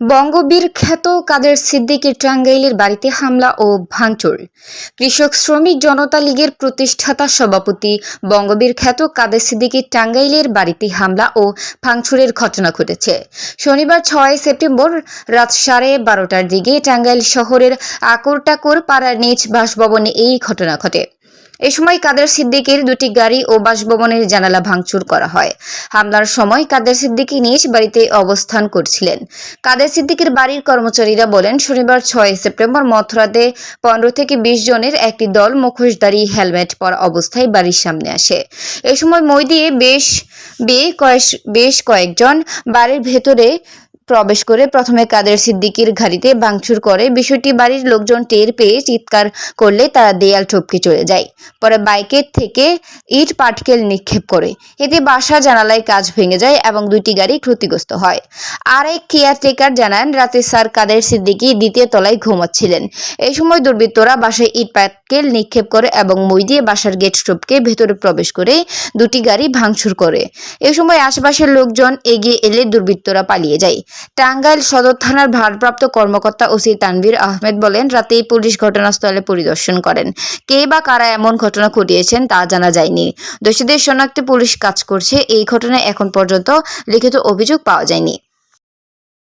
বঙ্গবীর খ্যাত কাদের সিদ্দিকীর টাঙ্গাইলের বাড়িতে হামলা ও ভাঙচুর। কৃষক, শ্রমিক, জনতা লীগের প্রতিষ্ঠাতা সভাপতি বঙ্গবীর খ্যাত কাদের সিদ্দিকীর টাঙ্গাইলের বাড়িতে হামলা ও ভাঙচুরের ঘটনা ঘটেছে। শনিবার ছয় সেপ্টেম্বর রাত সাড়ে বারোটার দিকে টাঙ্গাইল শহরের আকরটাকর পাড়ার নিজ বাসভবনে এই ঘটনা ঘটে। এ সময় কাদের সিদ্দিকের দুটি গাড়ি ও বাসভবনের জানালা ভাঙচুর করা হয়। হামলার সময় কাদের সিদ্দিকী নিজ বাড়িতে অবস্থান করছিলেন। কাদের সিদ্দিকের বাড়ির কর্মচারীরা বলেন, শনিবার ছয় সেপ্টেম্বর মথুরাতে পনেরো থেকে বিশ জনের একটি দল মুখোশধারী হেলমেট পরা অবস্থায় বাড়ির সামনে আসে। এ সময় মই দিয়ে বেশ বেশ কয়েক বেশ কয়েকজন বাড়ির ভেতরে প্রবেশ করে প্রথমে কাদের সিদ্দিকির ঘাড়িতে ভাঙচুর করে। বিষয়টি বাড়ির লোকজন টের পেয়ে চিৎকার করলে তারা দেয়াল টপকে চলে যায়। পরে বাইকের থেকে ইট পাটকেল নিক্ষেপ করে। এতে বাসা জানালায় কাজ ভেঙে যায় এবং দুইটি গাড়ি ক্ষতিগ্রস্ত হয়। আর এক কেয়ারটেকার জানান, রাতে স্যার কাদের সিদ্দিকি দ্বিতীয় তলায় ঘুমাচ্ছিলেন। এই সময় দুর্বৃত্তরা বাসায় ইট পাটকেল নিক্ষেপ করে এবং মই দিয়ে বাসার গেট টপকে ভেতরে প্রবেশ করে দুটি গাড়ি ভাঙচুর করে। এই সময় আশেপাশের লোকজন এগিয়ে এলে দুর্বৃত্তরা পালিয়ে যায়। টাঙ্গাইল সদর থানার ভারপ্রাপ্ত কর্মকর্তা ওসি তানভীর আহমেদ বলেন, রাতেই পুলিশ ঘটনাস্থলে পরিদর্শন করেন। কে বা কারা এমন ঘটনা ঘটিয়েছেন তা জানা যায়নি। দোষীদের শনাক্তে পুলিশ কাজ করছে। এই ঘটনায় এখন পর্যন্ত লিখিত অভিযোগ পাওয়া যায়নি।